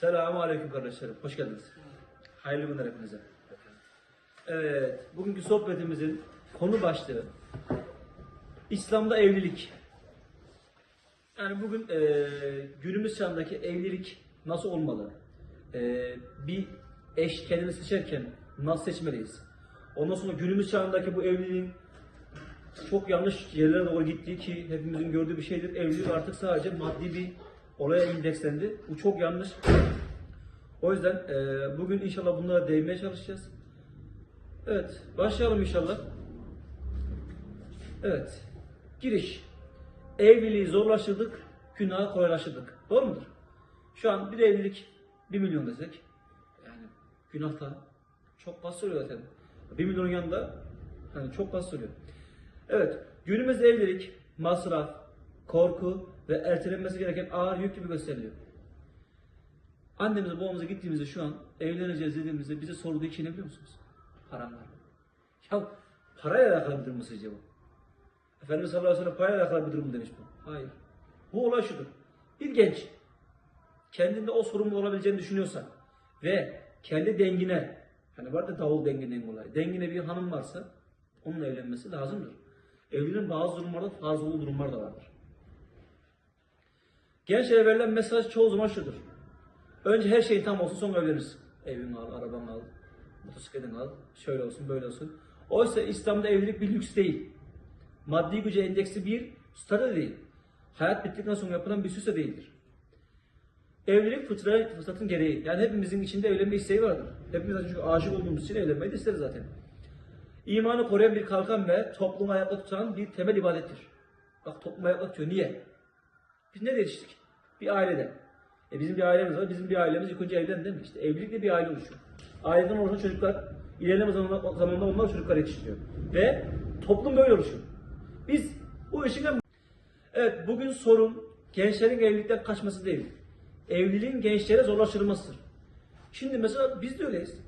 Selamun Aleyküm kardeşlerim. Hoş geldiniz. Hayırlı günler hepinize. Evet, bugünkü sohbetimizin konu başlığı İslam'da evlilik. Yani bugün eee, günümüz çağındaki evlilik nasıl olmalı? Eee, bir eş kendini seçerken nasıl seçmeliyiz? Ondan sonra günümüz çağındaki bu evliliğin çok yanlış yerlere doğru gittiği ki hepimizin gördüğü bir şeydir. Evlilik artık sadece maddi bir olaya indekslendi. Bu çok yanlış. O yüzden eee, bugün inşallah bunlara değinmeye çalışacağız. Evet, başlayalım inşallah. Evet, giriş. Evliliği zorlaştırdık, günahı kolaylaştırdık. Doğru mudur? Şu an bir evlilik 1 milyon desek, yani günah da çok basit oluyor zaten. 1 milyonun yanında hani çok basit. Evet, günümüzde evlilik, masraf, korku ve ertelenmesi gereken ağır yük gibi gösteriliyor. Annemize babamıza gittiğimizde şu an evleneceğiz dediğimizde bize sorduğu iki ne biliyor musunuz? Param var? Ya parayla alakalı bir durum mu sizce bu? Efendimiz sallallahu aleyhi ve sellem parayla alakalı bir durum demiş bu? Hayır. Bu olay şudur. Bir genç kendinde o sorumlu olabileceğini düşünüyorsa ve kendi dengine hani var da davul denginden olay. Dengine bir hanım varsa onunla evlenmesi lazımdır. Evliliğin bazı durumlarda farz olduğu durumlar da vardır. Gençlere verilen mesaj çoğu zaman şudur. Önce her şeyin tam olsun sonra evlenirsin. Evini al, arabanı al, motosikletini al, şöyle olsun böyle olsun. Oysa İslam'da evlilik bir lüks değil. Maddi güce endeksli bir statü de değil. Hayat bittikten sonra yapılan bir süs de değildir. Evlilik fıtrat, fıtratın gereği. Yani hepimizin içinde evlenme isteği vardır. Hepimiz çünkü aşık olduğumuz için evlenmeyi de isteriz zaten. İmanı koruyan bir kalkan ve toplumu ayakta tutan bir temel ibadettir. Bak toplumu ayakta tutuyor. Niye? Biz ne yetiştik? Bir ailede. E bizim bir ailemiz var. Bizim bir ailemiz ilk önce evlendi değil mi? İşte evlilikle bir aile oluşuyor. Aileden oluşan çocuklar ilerleme zamanında, zamanında onlar çocuklar yetiştiriyor. Ve toplum böyle oluşuyor. Biz bu işine... Evet bugün sorun gençlerin evlilikten kaçması değil. Evliliğin gençlere zorlaştırılmasıdır. Şimdi mesela biz de öyleyiz.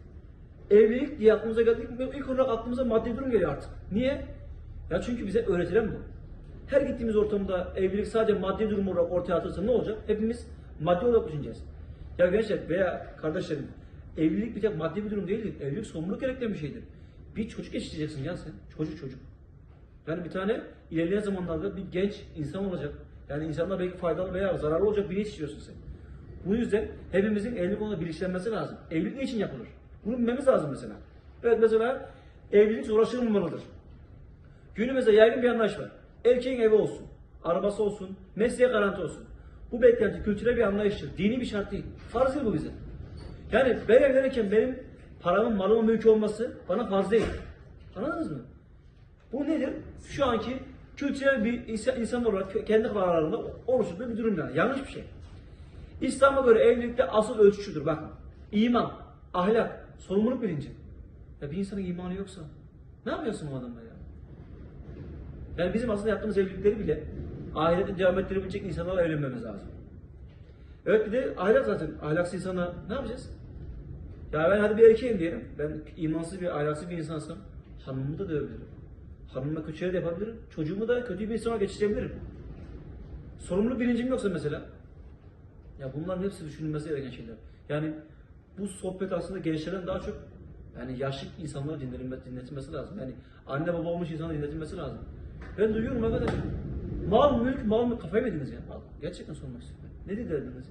Evlilik diye aklımıza geldik. ilk olarak aklımıza maddi durum geliyor artık. Niye? Ya çünkü bize öğretilen bu. Her gittiğimiz ortamda evlilik sadece maddi durum olarak ortaya atılsa ne olacak? Hepimiz maddi olarak düşüneceğiz. Ya gençler veya kardeşlerim evlilik bir tek maddi bir durum değildir. Evlilik sorumluluk gerektiren bir şeydir. Bir çocuk yetiştireceksin ya sen. Çocuk çocuk. Yani bir tane ilerleyen zamanlarda bir genç insan olacak. Yani insanlar belki faydalı veya zararlı olacak biri yetiştiriyorsun sen. Bu yüzden hepimizin evlilik konusunda bilinçlenmesi lazım. Evlilik ne için yapılır? Bunu bilmemiz lazım mesela. Evet mesela evlilik zorlaştırılmamalıdır. Günümüzde yaygın bir anlayış var. Erkeğin evi olsun, arabası olsun, mesleğe garanti olsun. Bu beklenti kültürel bir anlayıştır. Dini bir şart değil. Farz değil bu bize. Yani ben evlenirken benim paramın, malımın mülkü olması bana farz değil. Anladınız mı? Bu nedir? Şu anki kültürel bir insan, olarak kendi kararlarında oluşturduğu bir durum yani. Yanlış bir şey. İslam'a göre evlilikte asıl ölçü şudur bakın. İman, ahlak, sorumluluk bilinci. Ya bir insanın imanı yoksa ne yapıyorsun o adamla ya? Yani bizim aslında yaptığımız evlilikleri bile ahirette devam ettirebilecek insanlarla evlenmemiz lazım. Evet bir de ahlak zaten. Ahlaksız insana ne yapacağız? Ya ben hadi bir erkeğim diyelim. Ben imansız bir, ahlaksız bir insansam hanımımı da dövebilirim. Hanımıma kötü de yapabilirim. Çocuğumu da kötü bir insana geçirebilirim. Sorumluluk bilincim yoksa mesela. Ya bunların hepsi düşünülmesi gereken şeyler. Yani bu sohbet aslında gençlerden daha çok yani yaşlı insanlara dinletilmesi lazım. Yani anne baba olmuş insana dinletilmesi lazım. Ben duyuyorum arkadaş. Mal mülk, mal mülk kafayı mı yediniz ya? Al, Gerçekten sormak istiyorum. Ne dedi derdiniz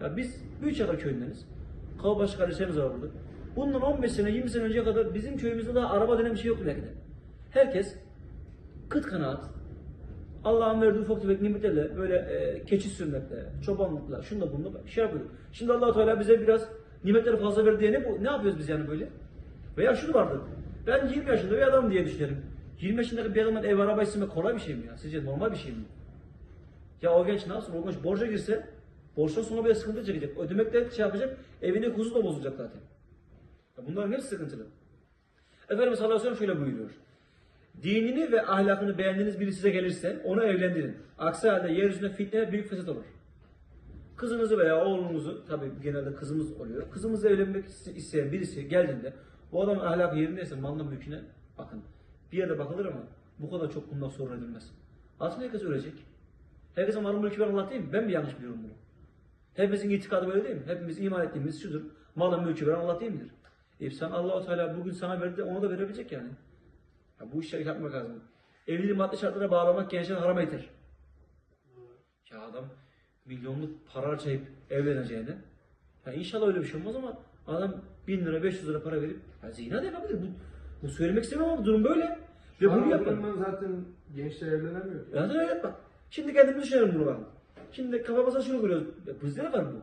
ya? Biz Büyükçakır köyündeniz. Kavbaşı kardeşlerimiz var burada. Bundan 15 sene, 20 sene önceye kadar bizim köyümüzde daha araba denen bir şey yoktu belki de. Herkes kıt kanaat, Allah'ın verdiği ufak tefek nimetlerle böyle e, keçi sürmekle, çobanlıkla, şunda bunda şey yapıyor. Şimdi allah Teala bize biraz nimetleri fazla verdi diye ne, bu, ne yapıyoruz biz yani böyle? Veya şunu vardı. Ben 20 yaşında bir adam diye düşünelim. 20 yaşındaki bir adamın ev araba istemek kolay bir şey mi ya? Sizce normal bir şey mi? Ya o genç ne yapsın? O genç borca girse borçtan sonra bir sıkıntı çekecek. Ödemekte şey yapacak, evine huzur da bozulacak zaten. Ya bunların hepsi sıkıntılı. Efendimiz sallallahu aleyhi ve sellem şöyle buyuruyor. Dinini ve ahlakını beğendiğiniz biri size gelirse onu evlendirin. Aksi halde yeryüzünde fitne büyük fesat olur. Kızınızı veya oğlunuzu, tabii genelde kızımız oluyor. Kızımızla evlenmek isteyen birisi geldiğinde bu adamın ahlakı yerindeyse malına mülküne bakın. Bir yerde bakılır ama bu kadar çok bundan sonra edilmez. Aslında herkes ölecek. Herkesin malı mülkü var Allah değil mi? Ben mi yanlış biliyorum bunu? Hepimizin itikadı böyle değil mi? Hepimiz iman ettiğimiz şudur. Malın mülkü veren Allah değil midir? E sen Allah-u Teala bugün sana verdi ona da verebilecek yani. Ya bu işleri yapmak lazım. Evliliği maddi şartlara bağlamak gençlere haram eder. Ya adam milyonluk para harcayıp evleneceğine. Ya inşallah öyle bir şey olmaz ama adam bin lira 500 lira para verip ya zina da yapabilir. Bu, bu söylemek istemem ama durum böyle. Ve bunu durumdan zaten gençler evlenemiyor. Ya da evet bak. Şimdi kendimiz düşünelim bunu bak. Şimdi kafamıza şunu kuruyoruz. Ya Bizde de var bu.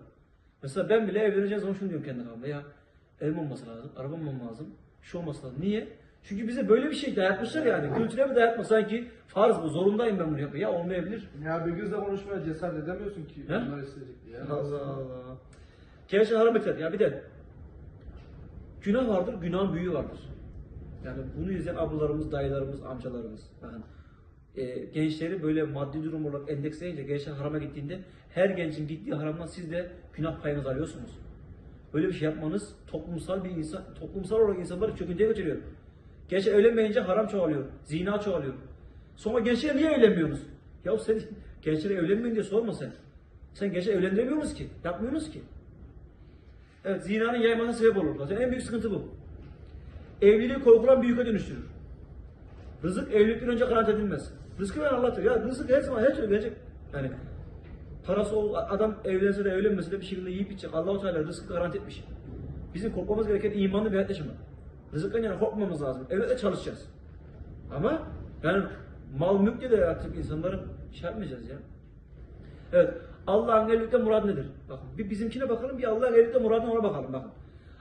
Mesela ben bile evleneceğim zaman şunu diyorum kendi kafamda. Ya evim olması lazım, arabam olması lazım, şu olması lazım. Niye? Çünkü bize böyle bir şey dayatmışlar yani. Kültüre bir dayatma sanki farz bu, zorundayım ben bunu yapayım. Ya olmayabilir. Ya bir kızla konuşmaya cesaret edemiyorsun ki He? bunlar isteyecek diye. Allah Allah. Gerçi haram eder. Ya bir de günah vardır, günahın büyüğü vardır. Yani bunu izleyen ablalarımız, dayılarımız, amcalarımız. Bakın e, gençleri böyle maddi durum olarak endeksleyince gençler harama gittiğinde her gencin gittiği haramdan siz de günah payınızı alıyorsunuz. Böyle bir şey yapmanız toplumsal bir insan, toplumsal olarak insanları çöküntüye götürüyor. Gençler evlenmeyince haram çoğalıyor, zina çoğalıyor. Sonra gençler niye evlenmiyorsunuz? Ya sen gençlere evlenmeyin diye sorma sen. Sen gençler evlendiremiyorsunuz ki, yapmıyorsunuz ki. Evet, zinanın yaymasına sebep olur. Zaten en büyük sıkıntı bu. Evliliği korkulan bir yüke dönüştürür. Rızık evlilikten önce garanti edilmez. Rızkı veren Allah'tır. Ya rızık her zaman her türlü gelecek. Yani parası ol, adam evlense de evlenmese de bir şekilde yiyip içecek. Allah-u Teala rızkı garanti etmiş. Bizim korkmamız gereken imanlı bir hayat yaşamak. Rızıktan yana korkmamız lazım. Evet de çalışacağız. Ama yani mal mülkle de artık insanların şey yapmayacağız ya. Evet. Allah'ın evlilikte muradı nedir? Bakın bir bizimkine bakalım bir Allah'ın evlilikte muradına ona bakalım bakın.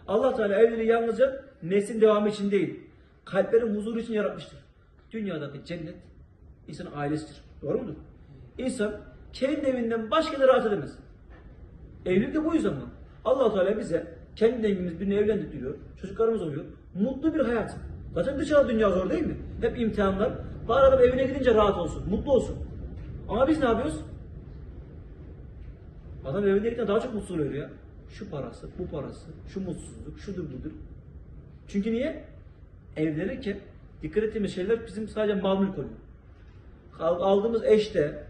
Allah Teala evliliği yalnızca neslin devamı için değil, kalplerin huzuru için yaratmıştır. Dünyadaki cennet insanın ailesidir. Doğru mudur? İnsan kendi evinden başka da rahat edemez. Evlilik de bu yüzden var. allah Teala bize kendi dengimiz birini evlendirtiyor, çocuklarımız oluyor. Mutlu bir hayat. Zaten dışarı dünya zor değil mi? Hep imtihanlar. Bari adam evine gidince rahat olsun, mutlu olsun. Ama biz ne yapıyoruz? Adam evine gidince daha çok mutsuz oluyor ya. Şu parası, bu parası, şu mutsuzluk, şudur budur. Çünkü niye? Evlenirken dikkat ettiğimiz şeyler bizim sadece mal mülk Aldığımız eş de,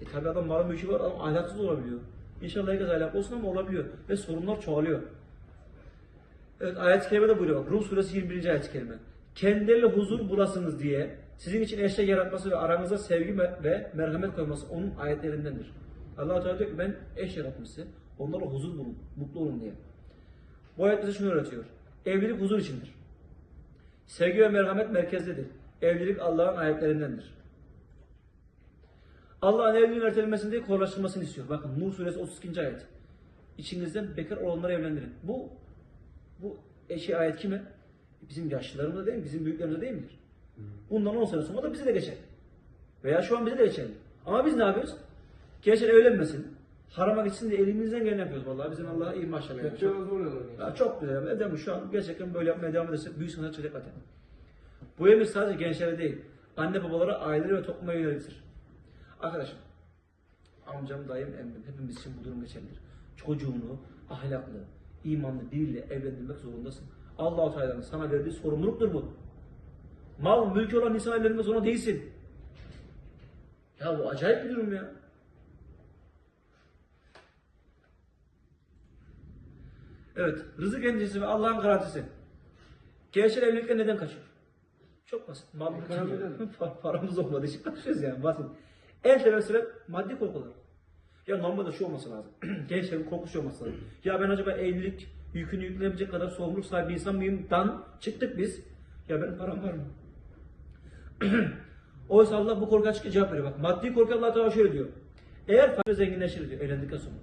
e tabi adam mal mülkü var ama ahlaksız olabiliyor. İnşallah herkes ahlaklı olsun ama olabiliyor. Ve sorunlar çoğalıyor. Evet ayet-i kerime de buyuruyor. Rum suresi 21. ayet-i kerime. Kendileriyle huzur bulasınız diye sizin için eşya yaratması ve aranıza sevgi ve merhamet koyması onun ayetlerindendir. Allah Teala diyor ki ben eş yaratmış size. Onlarla huzur bulun, mutlu olun diye. Bu ayet bize şunu öğretiyor. Evlilik huzur içindir. Sevgi ve merhamet merkezdedir. Evlilik Allah'ın ayetlerindendir. Allah'ın evliliğin ertelenmesini değil, kolaylaştırmasını istiyor. Bakın Nur suresi 32. ayet. İçinizden bekar olanları evlendirin. Bu bu eşi ayet kime? Bizim yaşlılarımıza değil mi? Bizim büyüklerimize değil midir? Bundan 10 sene sonra da bize de geçer. Veya şu an bize de geçerli. Ama biz ne yapıyoruz? Gençler evlenmesin. Harama gitsin diye elimizden geleni yapıyoruz vallahi. Bizim Allah'a iyi maşallah. yani. Çok- ya çok güzel. Bu? Şu an gerçekten böyle yapmaya devam edersek büyük sıkıntı çıkacak zaten. Bu emir sadece gençlere değil, anne babalara, ailelere ve topluma yöneliktir. Arkadaşım, amcam, dayım, emmim hepimiz için bu durum geçerlidir. Çocuğunu ahlaklı, imanlı biriyle evlendirmek zorundasın. Allah-u Teala'nın sana verdiği sorumluluktur bu. Mal, mülkü olan insan evlendirmek zorunda değilsin. Ya bu acayip bir durum ya. Evet, rızık endişesi ve Allah'ın garantisi. Gençler evlilikten neden kaçıyor? Çok basit. Mal. Pa- Paramız olmadığı için kaçıyoruz yani basit. En temel sebep maddi korkular. Ya normalde şu olması lazım. Gençlerin korkusu olması lazım. Ya ben acaba evlilik yükünü yüklenebilecek kadar sorumluluk sahibi bir insan mıyım? Dan çıktık biz. Ya benim param var mı? Oysa Allah bu korkuya açık cevap veriyor. Bak maddi korku Allah Teala şöyle diyor. Eğer fakir zenginleşir diyor evlendikten sonra.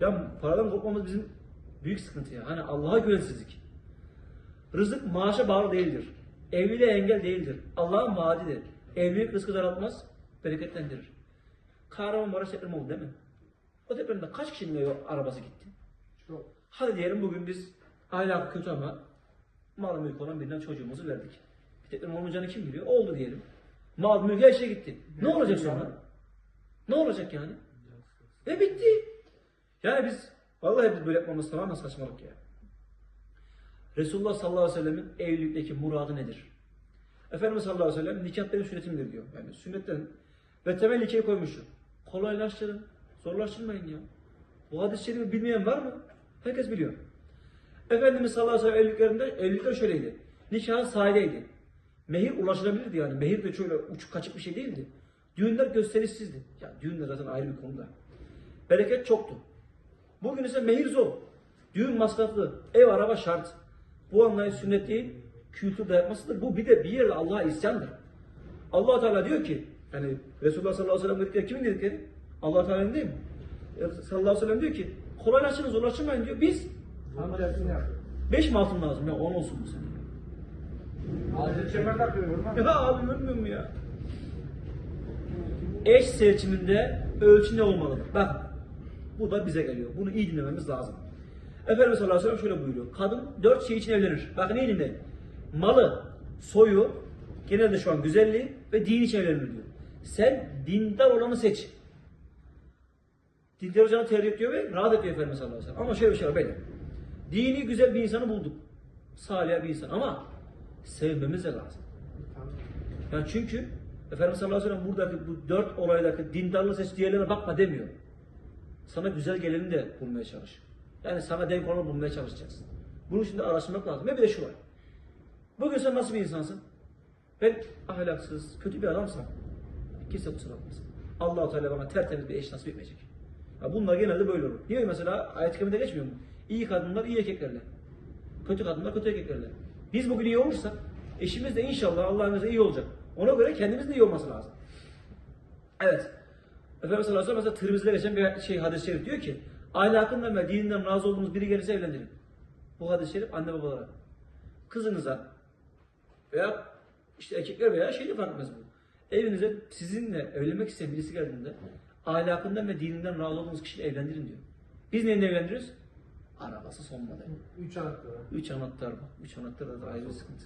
Ya paradan korkmamız bizim büyük sıkıntı ya. Hani Allah'a güvensizlik. Rızık maaşa bağlı değildir. Evliliğe engel değildir. Allah'ın vaadidir. Evlilik rızkı daraltmaz, bereketlendirir. Kahramanmaraş depremi oldu değil mi? O depremde kaç kişinin arabası gitti? Çok. Hadi diyelim bugün biz ahlakı kötü ama mal mülk olan birinden çocuğumuzu verdik. Bir deprem olmayacağını kim biliyor? Oldu diyelim. Mal mülk her şey gitti. Ne olacak sonra? Ne olacak yani? Ve bitti. Yani biz vallahi biz böyle yapmamız tamamen saçmalık ya. Resulullah sallallahu aleyhi ve sellemin evlilikteki muradı nedir? Efendimiz sallallahu aleyhi ve sellem nikah benim sünnetimdir diyor. Yani sünnetten ve temel ilkeyi koymuştur. Kolaylaştırın, zorlaştırmayın ya. Bu hadis-i şerifi bilmeyen var mı? Herkes biliyor. Efendimiz sallallahu aleyhi ve sellem evliliklerinde evlilikler şöyleydi. Nikah sahideydi. Mehir ulaşılabilirdi yani. Mehir de şöyle uçuk kaçık bir şey değildi. Düğünler gösterişsizdi. Ya düğünler zaten ayrı bir konu da. Bereket çoktu. Bugün ise mehir zor. Düğün masraflı. Ev araba şart. Bu anlayış sünnet değil, kültür dayatmasıdır. Bu bir de bir yerde Allah'a isyandır. allah Teala diyor ki, yani Resulullah sallallahu aleyhi ve sellem dedikleri kimin dedikleri? allah Teala'nın değil mi? Sallallahu aleyhi ve sellem diyor ki, kolaylaştırın, zorlaştırmayın diyor. Biz beş mi altın lazım ya? On olsun bu sene. Ağzı kemer takıyor görmem. Ya abi görmüyor mu ya? Eş seçiminde ölçü ne olmalıdır? Bak bu da bize geliyor. Bunu iyi dinlememiz lazım. Efendimiz sallallahu aleyhi ve sellem şöyle buyuruyor. Kadın dört şey için evlenir. Bakın iyi dinleyin. Malı, soyu, genelde şu an güzelliği ve din için evlenir diyor. Sen dindar olanı seç. Dindar olacağını tercih ediyor ve rahat ediyor Efendimiz sallallahu aleyhi ve sellem. Ama şöyle bir şey var beyler. Dini güzel bir insanı bulduk. Salih bir insan ama sevmemiz de lazım. Yani çünkü Efendimiz sallallahu aleyhi ve sellem buradaki bu dört olaydaki dindarlığı seç diğerlerine bakma demiyor. Sana güzel geleni de bulmaya çalış. Yani sana denk olanı bulmaya çalışacaksın. Bunun için de araştırmak lazım. Ve bir de şu var. Bugün sen nasıl bir insansın? Ben ahlaksız, kötü bir adamsam kimse kusura bakmasın. Allah-u Teala bana tertemiz bir eş nasip etmeyecek. Ya bunlar genelde böyle olur. Niye mesela ayet-i geçmiyor mu? İyi kadınlar iyi erkeklerle. Kötü kadınlar kötü erkeklerle. Biz bugün iyi olursak eşimiz de inşallah Allah'ın iyi olacak. Ona göre kendimiz de iyi olması lazım. Evet. Efendimiz sallallahu aleyhi ve sellem mesela Tirmizi'de geçen bir şey hadis-i şerif diyor ki ahlakından ve dininden razı olduğunuz biri gelirse evlendirin. Bu hadis-i şerif anne babalara. Kızınıza veya işte erkekler veya şeyde fark etmez bu. Evinize sizinle evlenmek isteyen birisi geldiğinde ahlakından ve dininden razı olduğunuz kişiyle evlendirin diyor. Biz neyle evlendiriyoruz? Arabası son model. Üç anahtar. Üç anahtar bak. Üç anahtar da ayrı bir sıkıntı.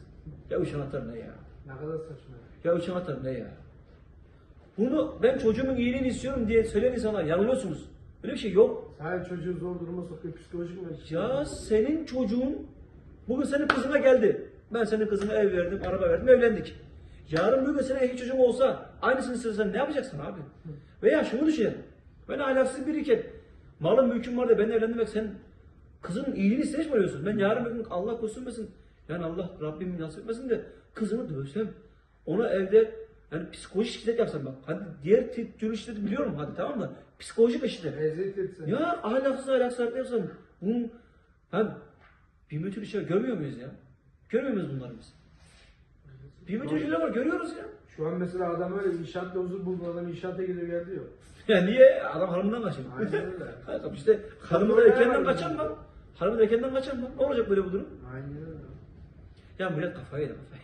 Ya üç anahtar ne ya? Ne kadar saçma. Ya üç anahtar ne ya? Bunu ben çocuğumun iyiliğini istiyorum diye söyleyen insanlar yanılıyorsunuz. Öyle bir şey yok. Sen çocuğu zor duruma sokuyor psikolojik mi? Ya senin çocuğun bugün senin kızına geldi. Ben senin kızına ev verdim, araba verdim, evlendik. Yarın bir gün senin erkek çocuğun olsa aynısını istesen ne yapacaksın abi? Veya şunu düşün. Ben ahlaksız biriyken malım mülküm var da ben evlenmek sen kızının iyiliğini istemiş mi arıyorsun? Ben yarın bir gün Allah korusun yani Allah Rabbim nasip etmesin de kızını dövsem ona evde yani psikolojik şiddet yapsam bak. Hadi diğer tür- şiddeti biliyorum hadi tamam mı? Psikolojik şiddet. Eziyet etsen. Ya ahlaksız ahlaksız yapıyorsan bunun hem bir müthiş şey görmüyor muyuz ya? Görmüyor muyuz bunları biz? Bir müthiş şeyler var görüyoruz ya. Şu an mesela adam öyle inşaatta huzur buldu adam inşaata gidiyor gel diyor. Ya niye? Adam hanımdan kaçıyor. Aynen öyle. Tabii işte hanımı da erkenden kaçan mı? Hanımı da erkenden kaçan mı? Ne olacak böyle bu durum? Aynen öyle. Ya millet kafayı yedi kafayı.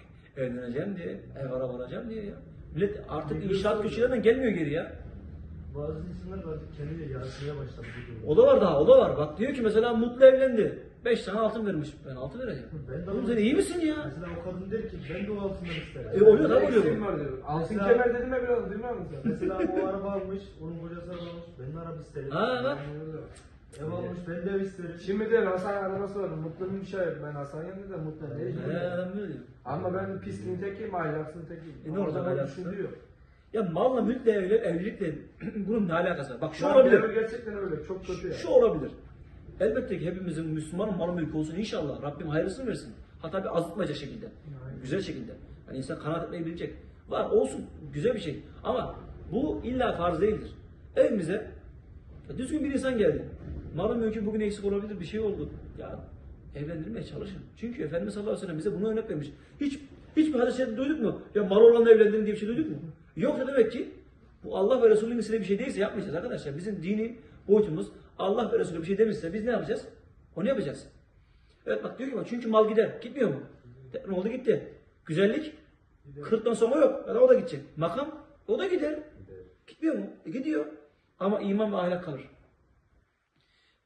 Evleneceğim diye, ev araba alacağım diye ya. Millet artık inşaat köşelerinden gelmiyor geri ya. Bazı insanlar artık kendiyle yarışmaya başladı. O da var daha, o da var. Bak diyor ki mesela Mutlu evlendi. Beş tane altın vermiş. Ben altın vereceğim. Ben de Oğlum sen iyi misin ya? Mesela o kadın der ki ben de o altından isterim. E, oluyor da oluyor Eksiğim bu. var diyor. Altın Mesela- kemer dedim ya biraz değil mi abi sen? Mesela o araba almış, onun kocası araba almış, ben de araba isterim. Ha bak. Aynen öyle. Ev almış, ben de isterim. Şimdi de Hasan arabası var. Mutlu'nun bir şey yok. Ben Hasan yanında da Mutlu ne He, adam böyle. Ama ben pisliğin tekiyim, ahlaksızın tekiyim. E ne olacak Orada ahlaksız? düşünüyor. Ya malla mülkle evlen, evlilikle bunun ne alakası var? Bak şu Şu an olabilir. devir gerçekten öyle. Çok kötü ya. Şu olabilir. Elbette ki hepimizin Müslüman malı mülkü olsun inşallah. Rabbim hayırlısını versin. Hatta bir azıtmayacak şekilde. Güzel şekilde. Hani insan kanaat etmeyi bilecek. Var olsun. Güzel bir şey. Ama bu illa farz değildir. Evimize düzgün bir insan geldi. Malı mülkü bugün eksik olabilir bir şey oldu. Ya evlendirmeye çalışın. Çünkü Efendimiz sallallahu aleyhi ve sellem bize bunu örnek vermiş. Hiç hiçbir şerifte duyduk mu? Ya mal olanla evlendirin diye bir şey duyduk mu? Yok da demek ki bu Allah ve Resulü'nün istediği bir şey değilse yapmayacağız arkadaşlar. Bizim dini boyutumuz Allah ve Resulü bir şey demişse biz ne yapacağız? Onu yapacağız. Evet bak diyor ki çünkü mal gider. Gitmiyor mu? Ne oldu gitti. Güzellik 40'tan sonra yok. Ya da o da gidecek. Makam o da gider. Gitmiyor mu? E, gidiyor. Ama iman ve ahlak kalır.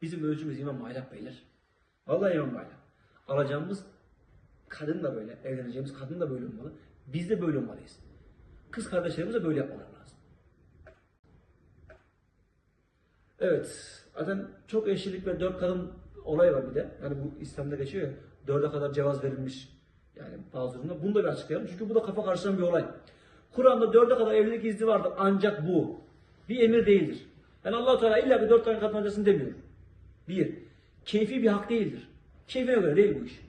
Bizim ölçümüz iman ve ahlak beyler. Vallahi iman ve ahlak. Alacağımız kadın da böyle, evleneceğimiz kadın da böyle olmalı. Biz de böyle olmalıyız. Kız kardeşlerimiz de böyle yapmaları lazım. Evet. Zaten çok eşlilik ve dört kadın olayı var bir de. Yani bu İslam'da geçiyor ya. Dörde kadar cevaz verilmiş. Yani bazı durumda. Bunu da bir açıklayalım. Çünkü bu da kafa karıştıran bir olay. Kur'an'da dörde kadar evlilik izni vardır. Ancak bu bir emir değildir. Ben allah Teala illa bir dört tane kadın alacaksın demiyorum. Bir, keyfi bir hak değildir. Keyfine göre değil bu iş.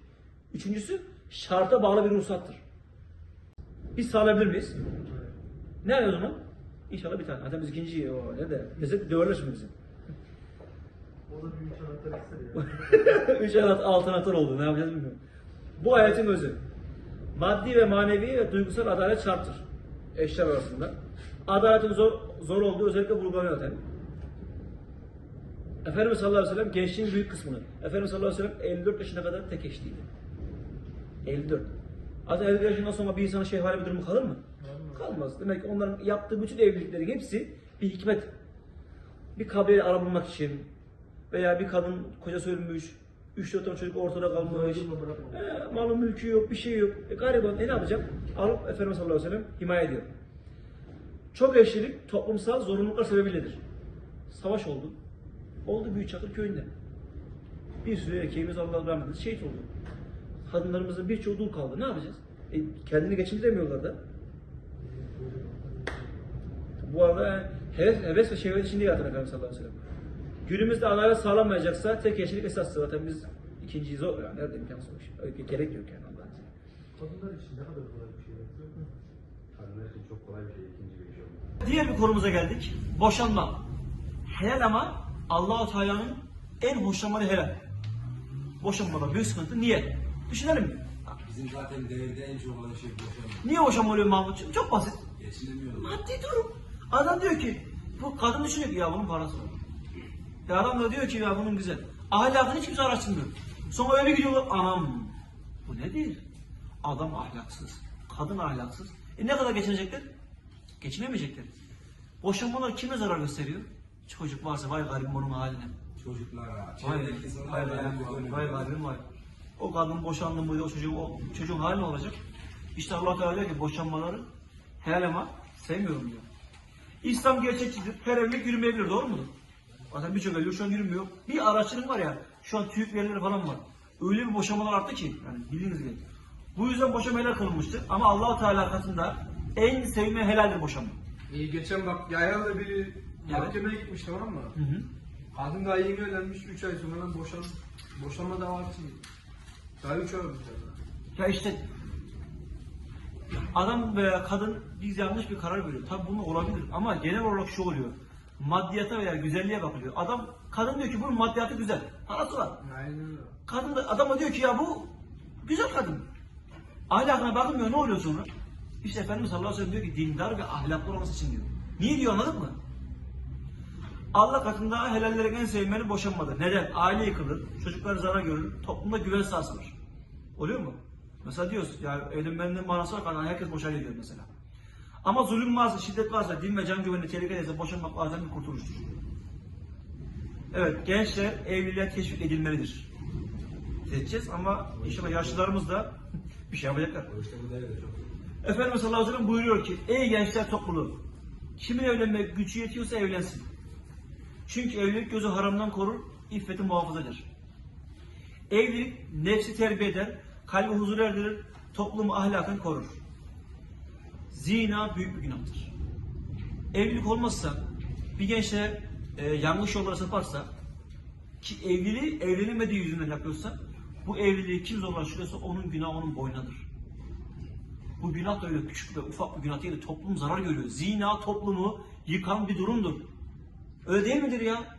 Üçüncüsü, şarta bağlı bir ruhsattır. Biz sağlayabilir miyiz? Ne o zaman? İnşallah bir tane. Zaten biz ikinciyi o ne de. Bize döverler şimdi bizi. O da bir üç anahtar. Üç anahtar, altı anahtar oldu. Ne yapacağız bilmiyorum. Bu hayatın özü. Maddi ve manevi ve duygusal adalet şarttır. Eşler arasında. Adaletin zor, zor olduğu özellikle vurgulanıyor zaten. Efendimiz sallallahu aleyhi ve sellem gençliğin büyük kısmını, Efendimiz sallallahu aleyhi ve sellem 54 yaşına kadar tek eşliydi. 54. Zaten 54 yaşından sonra bir insanın şehvali bir durumu kalır mı? Kalmaz. Demek ki onların yaptığı bütün evliliklerin hepsi bir hikmet. Bir kabile ara bulmak için veya bir kadın koca ölmüş, 3-4 tane çocuk ortada kalmış, e, malı mülkü yok, bir şey yok. E, gariban e, ne yapacak? Alıp Efendimiz sallallahu aleyhi ve sellem himaye ediyor. Çok eşlilik toplumsal zorunluluklar sebebiyledir. Savaş oldu. Oldu Büyükçakır köyünde. Bir sürü erkeğimiz Allah rahmet eylesin şehit oldu. Kadınlarımızın birçoğu dul kaldı. Ne yapacağız? E, kendini geçindiremiyorlar da. Bu arada heves, heves ve şehvet içinde yaratır Efendimiz sallallahu aleyhi ve sellem. Günümüzde adalet sağlanmayacaksa tek eşlilik esastır. Zaten biz ikinciyiz o. Yani nerede iş. Öyle gerek yok yani Allah'ın izniyle. Kadınlar için ne kadar kolay bir şey yapıyor. Kadınlar için çok kolay bir şey, ikinci bir şey oldu. Diğer bir konumuza geldik. Boşanma. Helal ama Allahu Teala'nın en hoşlanmadığı helal. Boşanmada büyük sıkıntı. Niye? Düşünelim? Bizim zaten devirde en çok olan şey boşanma. Niye boşanma oluyor Mahmutcuğum? Çok basit. Geçinemiyorlar. Maddi durum. Adam diyor ki, bu kadın düşünüyor ki ya bunun parası var. Ya adam da diyor ki ya bunun güzel. Ahlakını hiç kimse araştırmıyor. Sonra öyle gidiyorlar, anam bu nedir? Adam ahlaksız, kadın ahlaksız. E ne kadar geçinecekler? Geçinemeyecekler. Boşanmalar kime zarar gösteriyor? Çocuk varsa vay garibim onun haline. Çocuklara, Vay, çevredeki vay, insanlara bir gönül vay var. garibim vay. O kadın boşandı mıydı o çocuğun, o çocuğun hali ne olacak? İşte Allah Teala diyor ki boşanmaları helal ama sevmiyorum diyor. İslam gerçekçidir. Her evlilik yürümeyebilir. Doğru mudur? Zaten birçok evlilik şu an yürümüyor. Bir araştırın var ya. Şu an TÜİK verileri falan var. Öyle bir boşanmalar arttı ki. Yani bildiğiniz gibi. Bu yüzden boşanma helal kılınmıştır. Ama allah Teala katında en sevme helaldir boşanma. İyi geçen bak Yayhan'da biri mahkemeye gitmiş tamam mı? Hı hı. Kadın daha yeni evlenmiş 3 ay sonra boşan, boşanma davası. Daha 3 ay olmuş yani. Ya işte adam veya kadın biz yanlış bir karar veriyor. Tabii bunu olabilir ama genel olarak şu oluyor. Maddiyata veya güzelliğe bakılıyor. Adam kadın diyor ki bunun maddiyatı güzel. Parası var. Aynen öyle. Kadın da adama diyor ki ya bu güzel kadın. Ahlakına bakılmıyor ne oluyor sonra? İşte Efendimiz sallallahu aleyhi ve sellem diyor ki dindar ve ahlaklı olması için diyor. Niye diyor anladın mı? Allah katında helallerin en sevmeni boşanmadır. Neden? Aile yıkılır, çocuklar zarar görür, toplumda güven sarsılır. Oluyor mu? Mesela diyoruz ya evlenmenin manası var falan herkes boşanıyor diyor mesela. Ama zulüm varsa, şiddet varsa, din ve can güvenliği tehlikedeyse boşanmak bazen bir kurtuluştur. Evet, gençler evliliğe teşvik edilmelidir. Edeceğiz ama inşallah yaşlılarımız da bir şey yapacaklar. Efendimiz sallallahu aleyhi ve sellem buyuruyor ki ey gençler topluluğu kimin evlenmeye gücü yetiyorsa evlensin. Çünkü evlilik gözü haramdan korur, iffeti muhafaza eder. Evlilik nefsi terbiye eder, kalbi huzur erdirir, toplumu ahlakını korur. Zina büyük bir günahtır. Evlilik olmazsa, bir gençler e, yanlış yollara saparsa, ki evliliği evlenemediği yüzünden yapıyorsa, bu evliliği kim zorlaştırıyorsa onun günahı onun boynadır. Bu günah da öyle küçük ve ufak bir günah değil. de Toplum zarar görüyor. Zina toplumu yıkan bir durumdur. Öyle değil midir ya?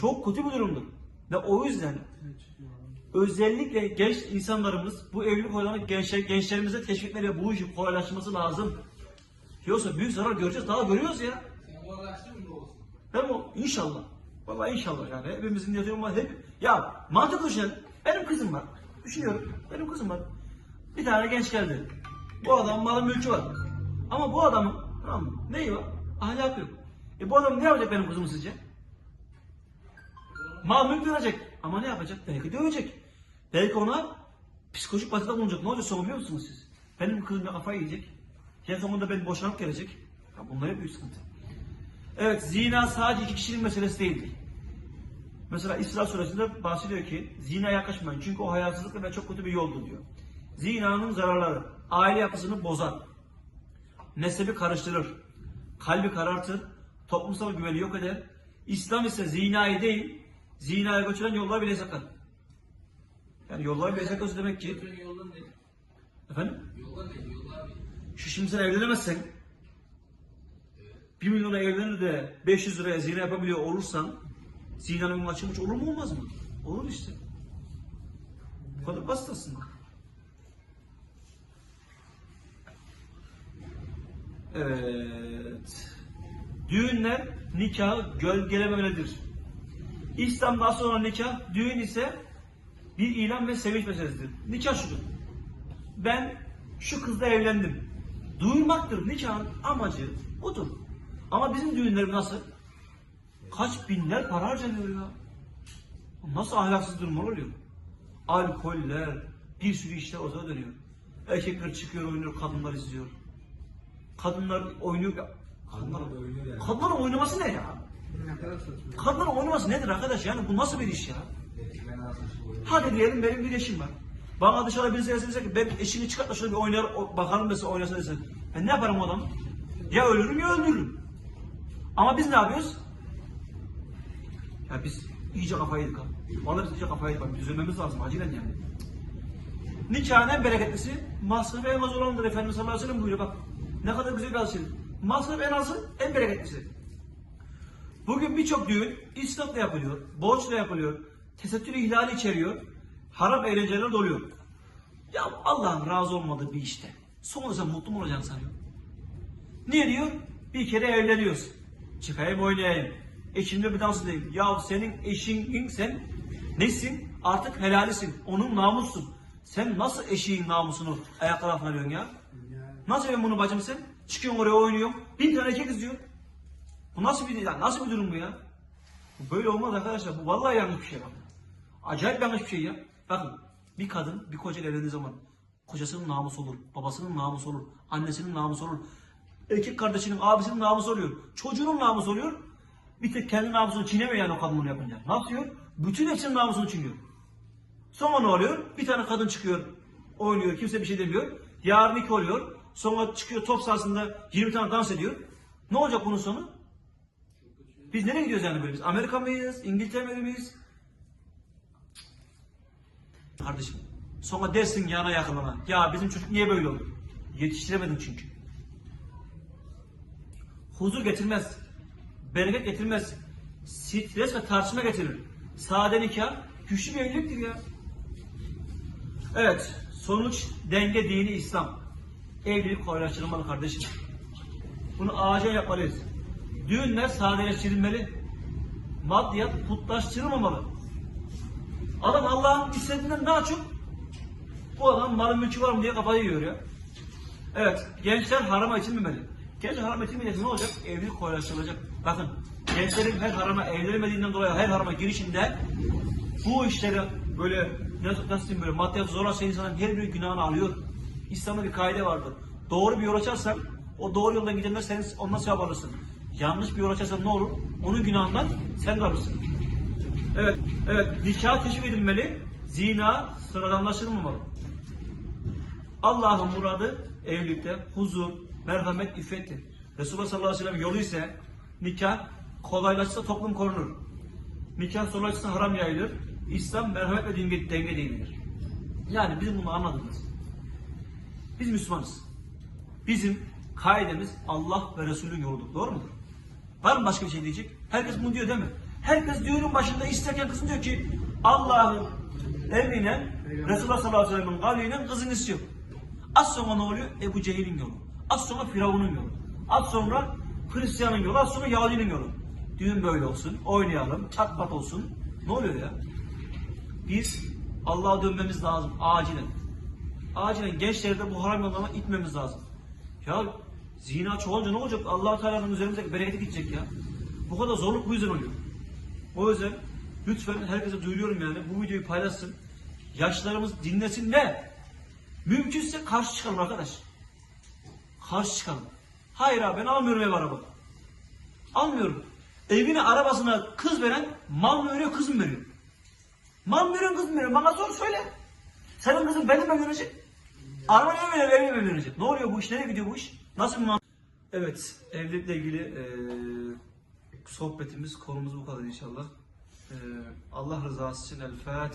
Çok kötü bir durumdur. Ve o yüzden özellikle genç insanlarımız bu evlilik olaylarını gençler, gençlerimize teşvikler ve bu işi kolaylaştırması lazım. Yoksa büyük zarar göreceğiz. Daha görüyoruz ya. Değil mi? İnşallah. Vallahi inşallah yani. Hepimizin niyeti var. Hep... Ya mantıklı düşünelim. Benim kızım var. Düşünüyorum. Benim kızım var. Bir tane genç geldi. Bu adam malı mülkü var. Ama bu adamın tamam mı? Neyi var? Ahlakı yok. E bu adam ne yapacak benim kızım sizce? Mal mülk verecek. Ama ne yapacak? Belki dövecek. Belki ona psikolojik baskıda bulunacak. Ne olacak sonra musunuz siz? Benim kızım ya kafayı yiyecek. Ya sonunda beni boşanıp gelecek. Ya bunlar hep büyük sıkıntı. Evet, zina sadece iki kişinin meselesi değildir. Mesela İsra suresinde bahsediyor ki zina yaklaşmayın çünkü o hayasızlık ve çok kötü bir yoldur diyor. Zinanın zararları aile yapısını bozar. Nesebi karıştırır. Kalbi karartır. Toplumsal güveni yok eder. İslam ise zinayı değil, zinaya götüren yolları bile sakar. Yani yolları bile sakarsa demek ki ne? efendim Yoldan ne? Yollar bir. şu şimdi sen evlenemezsen 1 milyona evlenir de 500 liraya zina yapabiliyor olursan zinanın açılmış olur mu olmaz mı? Olur işte. Bu kadar basit aslında. Evet. Düğünler nikahı gölgelememelidir. İslam'da asıl olan nikah, düğün ise bir ilan ve sevinç meselesidir. Nikah şudur. Ben şu kızla evlendim. Duymaktır nikahın amacı budur. Ama bizim düğünlerimiz nasıl? Kaç binler para harcanıyor ya. Nasıl ahlaksız durumlar oluyor? Alkoller, bir sürü işler ortada dönüyor. Erkekler çıkıyor oynuyor, kadınlar izliyor. Kadınlar oynuyor. Kadınlar, oynuyor yani. kadınların oynaması ne ya? Kadınların oynaması nedir arkadaş? Yani bu nasıl bir iş ya? Oyunu. Hadi diyelim benim bir eşim var. Bana dışarı birisi gelse dese ki ben eşini çıkart da şöyle bir oynar, bakalım dese oynasa dese. Ben ne yaparım o adam? Ya ölürüm ya öldürürüm. Ama biz ne yapıyoruz? Ya biz iyice kafayı yedik. Vallahi biz iyice kafayı yedik. Düzelmemiz lazım acilen yani. Nikahın en bereketlisi masrafı en az olandır Efendimiz sallallahu aleyhi ve sellem buyuruyor bak. Ne kadar güzel bir hadis-i şerif. Masrafı en azı en bereketlisi. Bugün birçok düğün israfla yapılıyor, borçla yapılıyor, tesettür ihlali içeriyor, haram eğlenceler doluyor. Ya Allah'ın razı olmadığı bir işte. Sonra sen mutlu mu olacaksın sanıyor. Niye diyor? Bir kere evleniyoruz. Çıkayım oynayayım. Eşimle bir dans edeyim. Ya senin eşinin sen nesin? Artık helalisin. Onun namussun. Sen nasıl eşiğin namusunu ayaklar altına alıyorsun ya? Nasıl ben bunu bacım sen? Çıkıyorsun oraya oynuyorsun. Bin tane erkek izliyor. Bu nasıl bir nasıl bir durum bu ya? Bu böyle olmaz arkadaşlar. Bu vallahi yanlış bir şey bak. Acayip yanlış bir şey ya. Bakın bir kadın bir koca evlendiği zaman kocasının namusu olur, babasının namusu olur, annesinin namusu olur, erkek kardeşinin, abisinin namusu oluyor, çocuğunun namusu oluyor. Bir tek kendi namusunu çiğnemiyor yani o kadın bunu yapınca. Ne yapıyor? Bütün hepsinin namusunu çiğniyor. Sonra ne oluyor? Bir tane kadın çıkıyor, oynuyor, kimse bir şey demiyor. Yarın iki oluyor. Sonra çıkıyor top sahasında 20 tane dans ediyor. Ne olacak bunun sonu? Biz nereye gidiyoruz yani böyle biz? Amerika mıyız? İngiltere miyiz? Kardeşim sonra dersin yana yakınına. Ya bizim çocuk niye böyle oldu? Yetiştiremedin çünkü. Huzur getirmez. Bereket getirmez. Stres ve tartışma getirir. Sade nikah güçlü bir evliliktir ya. Evet. Sonuç denge dini İslam. Evlilik kolaylaştırılmalı kardeşim. Bunu acil yapmalıyız. Düğünler sadeleştirilmeli. Maddiyat putlaştırılmamalı. Adam Allah'ın istediğinden daha çok bu adam malı mülkü var mı diye kafayı yiyor ya. Evet, gençler harama içilmemeli. Gençler harama içilmeyecekse ne olacak? Evlilik kolaylaştırılacak. Bakın, gençlerin her harama evlenmediğinden dolayı her harama girişinde bu işleri böyle nasıl, nasıl diyeyim böyle maddiyat zorlarsa insanın her bir günahını alıyor. İslam'da bir kaide vardır. Doğru bir yol açarsan o doğru yoldan gidenler senin ondan sevap alırsın. Yanlış bir yol açarsan ne olur? Onun günahından sen de alırsın. Evet, evet. Nikah teşvik edilmeli. Zina sıradanlaştırılmamalı. Allah'ın muradı evlilikte huzur, merhamet, iffettir. Resulullah sallallahu aleyhi ve sellem yolu ise nikah kolaylaşsa toplum korunur. Nikah zorlaşsa haram yayılır. İslam merhamet ve denge, denge dinidir. Yani bizim bunu anladığımız. Biz Müslümanız. Bizim kaidemiz Allah ve Resulün yoludur. Doğru mudur? Var mı başka bir şey diyecek? Herkes bunu diyor değil mi? Herkes düğünün başında isterken kızın diyor ki Allah'ın emriyle Resulullah sallallahu aleyhi ve sellem'in kavliyle kızını istiyor. Az sonra ne oluyor? Ebu Cehil'in yolu. Az sonra Firavun'un yolu. Az sonra Hristiyan'ın yolu. Az sonra Yahudi'nin yolu. Düğün böyle olsun. Oynayalım. Çat pat olsun. Ne oluyor ya? Biz Allah'a dönmemiz lazım. Acilen. Acilen gençleri de bu haram yollarına itmemiz lazım. Ya zina çoğalınca ne olacak? allah Teala'nın üzerimizdeki bereketi gidecek ya. Bu kadar zorluk bu yüzden oluyor. O yüzden lütfen herkese duyuruyorum yani bu videoyu paylaşsın. Yaşlarımız dinlesin ne? Mümkünse karşı çıkalım arkadaş. Karşı çıkalım. Hayır abi ben almıyorum ev araba. Almıyorum. Evine arabasına kız veren mal mı veriyor kız mı veriyor? Mal mı veriyor kız mı veriyor? Bana sor söyle. Senin kızın benimle mi veriyor benimle mi verecek? Ne oluyor bu iş? Nereye gidiyor bu iş? Nasıl bir man- Evet evlilikle ilgili eee sohbetimiz, konumuz bu kadar inşallah. Ee, Allah rızası için El Fatiha.